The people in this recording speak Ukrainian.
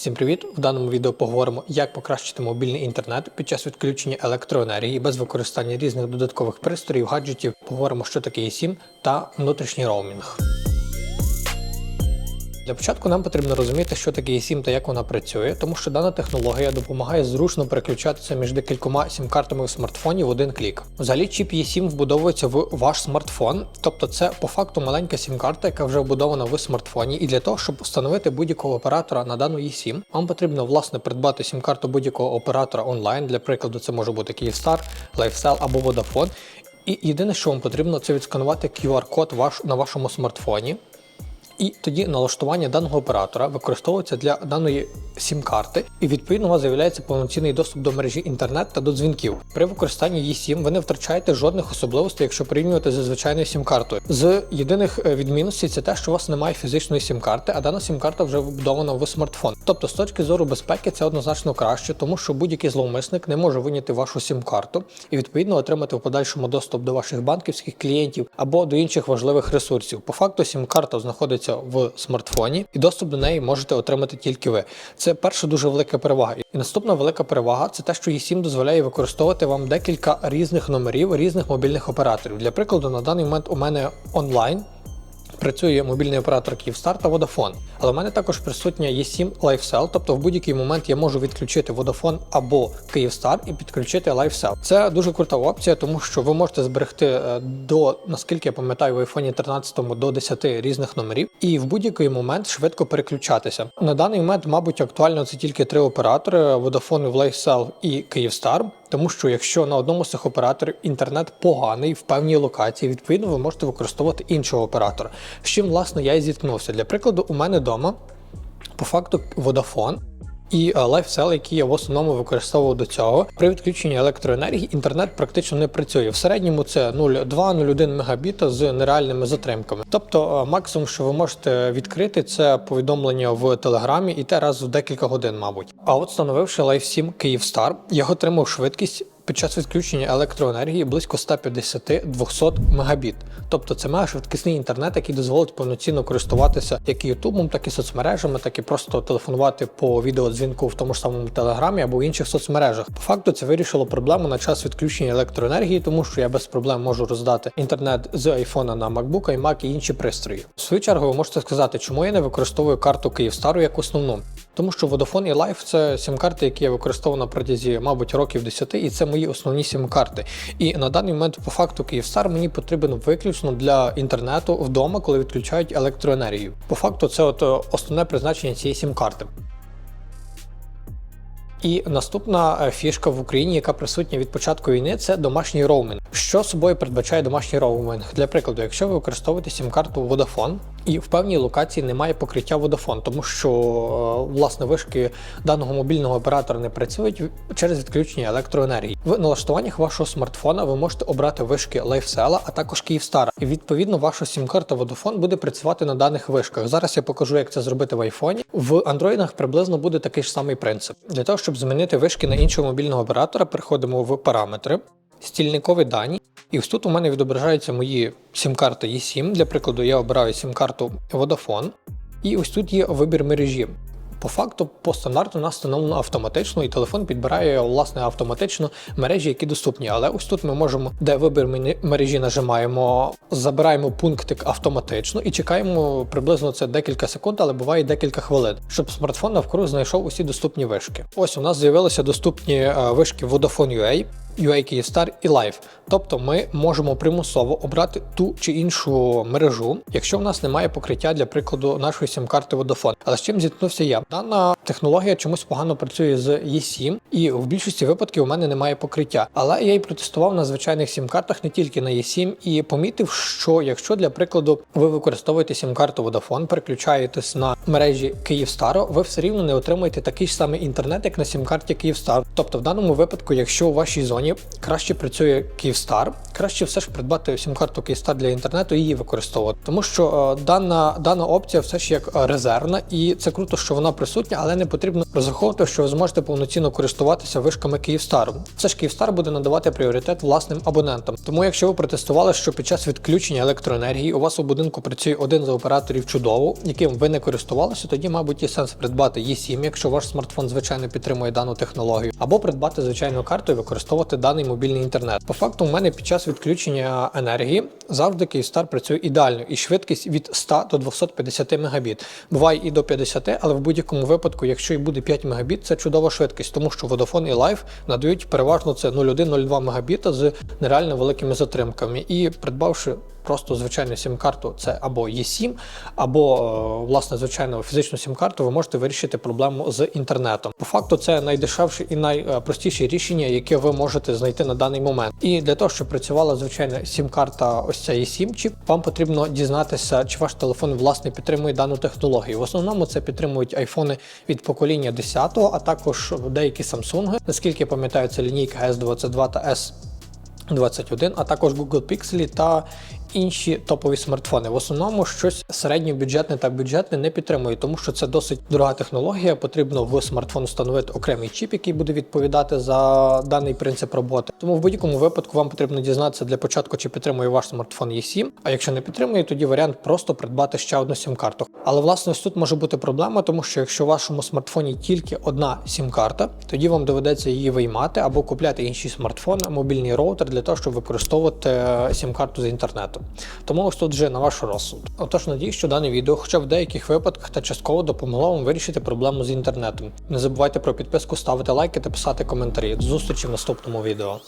Всім привіт! В даному відео поговоримо, як покращити мобільний інтернет під час відключення електроенергії без використання різних додаткових пристроїв, гаджетів. Поговоримо, що таке eSIM та внутрішній роумінг. Для початку нам потрібно розуміти, що таке eSIM та як вона працює, тому що дана технологія допомагає зручно переключатися між декількома сім-картами в смартфоні в один клік. Взагалі, чіп eSIM вбудовується в ваш смартфон, тобто це по факту маленька сім-карта, яка вже вбудована в смартфоні. І для того, щоб встановити будь-якого оператора на дану eSIM, вам потрібно власне придбати сім-карту будь-якого оператора онлайн. Для прикладу, це може бути Kyivstar, LifeCell або Vodafone. І єдине, що вам потрібно, це відсканувати QR-код ваш на вашому смартфоні. І тоді налаштування даного оператора використовується для даної сім-карти, і відповідно у вас з'являється повноцінний доступ до мережі інтернет та до дзвінків. При використанні її сім ви не втрачаєте жодних особливостей, якщо порівнювати зі звичайною сім-картою. З єдиних е, відмінностей це те, що у вас немає фізичної сім-карти, а дана сім-карта вже вбудована в смартфон. Тобто, з точки зору безпеки, це однозначно краще, тому що будь-який зловмисник не може виняти вашу сім-карту і відповідно отримати в подальшому доступ до ваших банківських клієнтів або до інших важливих ресурсів. По факту, сім-карта знаходиться в смартфоні, і доступ до неї можете отримати тільки ви. Це перша дуже велика перевага. І наступна велика перевага це те, що eSIM дозволяє використовувати вам декілька різних номерів різних мобільних операторів. Для прикладу, на даний момент у мене онлайн. Працює мобільний оператор Kyivstar та Vodafone. Але в мене також присутня eSIM LifeCell, тобто в будь-який момент я можу відключити Vodafone або Kyivstar і підключити LifeCell. Це дуже крута опція, тому що ви можете зберегти е, до, наскільки я пам'ятаю, в iPhone 13 до 10 різних номерів, і в будь-який момент швидко переключатися. На даний момент, мабуть, актуально це тільки три оператори: Vodafone, LifeCell і Kyivstar. Тому що якщо на одному з цих операторів інтернет поганий в певній локації, відповідно ви можете використовувати іншого оператора. З чим власне я і зіткнувся. Для прикладу, у мене вдома по факту Vodafone. І LifeCell, який я в основному використовував до цього, при відключенні електроенергії інтернет практично не працює. В середньому це 0,2-0,1 мегабіта з нереальними затримками. Тобто, е, максимум, що ви можете відкрити, це повідомлення в телеграмі і те раз в декілька годин, мабуть. А от встановивши LifeSIM Kyivstar, я отримав швидкість. Під час відключення електроенергії близько 150-200 мегабіт. Тобто це мега швидкісний інтернет, який дозволить повноцінно користуватися як Ютубом, так і соцмережами, так і просто телефонувати по відеодзвінку в тому ж самому телеграмі або в інших соцмережах. По факту це вирішило проблему на час відключення електроенергії, тому що я без проблем можу роздати інтернет з айфона на MacBook, iMac і інші пристрої. В свою чергу ви можете сказати, чому я не використовую карту Kyivstar як основну. Тому що Vodafone і Life – це сім-карти, які я використовував на протязі, мабуть, років 10, і це мої основні сім-карти. І на даний момент, по факту, Kyivstar мені потрібен виключно для інтернету вдома, коли відключають електроенергію. По факту, це от е, основне призначення цієї сім-карти. І наступна е, фішка в Україні, яка присутня від початку війни, це домашній роумінг. Що собою передбачає домашній роумінг? Для прикладу, якщо ви використовуєте сім-карту Vodafone, і в певній локації немає покриття Vodafone, тому що е, власне вишки даного мобільного оператора не працюють через відключення електроенергії. В налаштуваннях вашого смартфона ви можете обрати вишки LifeCell, а також Kyivstar. І відповідно ваша сім-карта Vodafone буде працювати на даних вишках. Зараз я покажу, як це зробити в айфоні. В андроїдах приблизно буде такий ж самий принцип. Для того, щоб змінити вишки на іншого мобільного оператора, переходимо в параметри, стільникові дані. І ось тут у мене відображаються мої сім-карти eSIM. Для прикладу, я обираю сім-карту Vodafone. І ось тут є вибір мережі. По факту, по стандарту нас встановлено автоматично, і телефон підбирає власне автоматично мережі, які доступні. Але ось тут ми можемо, де вибір мережі нажимаємо, забираємо пунктик автоматично і чекаємо приблизно це декілька секунд, але буває декілька хвилин, щоб смартфон навкруг знайшов усі доступні вишки. Ось у нас з'явилися доступні е, вишки Vodafone UA, UA Kyivstar і Live. Тобто ми можемо примусово обрати ту чи іншу мережу, якщо в нас немає покриття для прикладу нашої сім-карти Vodafone. Але з чим зіткнувся я? Дана технологія чомусь погано працює з eSIM, і в більшості випадків у мене немає покриття. Але я її протестував на звичайних сім-картах, не тільки на eSIM, і помітив, що якщо для прикладу ви використовуєте сім-карту Vodafone, переключаєтесь на мережі Kyivstar, ви все рівно не отримуєте такий ж самий інтернет, як на сім-карті Kyivstar. Тобто, в даному випадку, якщо у вашій зоні смартфоні краще працює Kyivstar, краще все ж придбати сім-карту Kyivstar для інтернету і її використовувати. Тому що е, дана, дана опція все ж як е, резервна, і це круто, що вона присутня, але не потрібно розраховувати, що ви зможете повноцінно користуватися вишками Kyivstar. Все ж Kyivstar буде надавати пріоритет власним абонентам. Тому, якщо ви протестували, що під час відключення електроенергії у вас у будинку працює один з операторів чудово, яким ви не користувалися, тоді, мабуть, є сенс придбати E7, якщо ваш смартфон звичайно підтримує дану технологію, або придбати звичайну карту і використовувати даний мобільний інтернет. По факту, у мене під час відключення енергії завжди Kyivstar працює ідеально, і швидкість від 100 до 250 Мбіт. Буває і до 50, але в будь-якому випадку, якщо і буде 5 Мбіт, це чудова швидкість, тому що Vodafone і Life надають переважно це 0,1-0,2 Мбіта з нереально великими затримками. І придбавши просто звичайну сім-карту, це або E7, або е, власне звичайну фізичну сім-карту, ви можете вирішити проблему з інтернетом. По факту, це найдешевше і найпростіше рішення, яке ви можете знайти на даний момент. І для того, щоб працювала звичайна сім-карта, ось ця E7 чіп, вам потрібно дізнатися, чи ваш телефон власне підтримує дану технологію. В основному це підтримують айфони від покоління 10, а також деякі Samsung. Наскільки пам'ятаю, це лінійка S22 та S. 21, а також Google Pixel та інші топові смартфони. В основному щось середньобюджетне та бюджетне не підтримує, тому що це досить дорога технологія. Потрібно в смартфон встановити окремий чіп, який буде відповідати за даний принцип роботи. Тому в будь-якому випадку вам потрібно дізнатися для початку, чи підтримує ваш смартфон E7, А якщо не підтримує, тоді варіант просто придбати ще одну сім-карту. Але власне тут може бути проблема, тому що якщо в вашому смартфоні тільки одна сім-карта, тоді вам доведеться її виймати або купляти інший смартфон, мобільний роутер для того, щоб використовувати е, сім-карту з інтернету. Тому ось тут вже на ваш розсуд. Отож, надію, що дане відео, хоча в деяких випадках та частково допомогло вам вирішити проблему з інтернетом. Не забувайте про підписку, ставити лайки та писати коментарі. До зустрічі в наступному відео.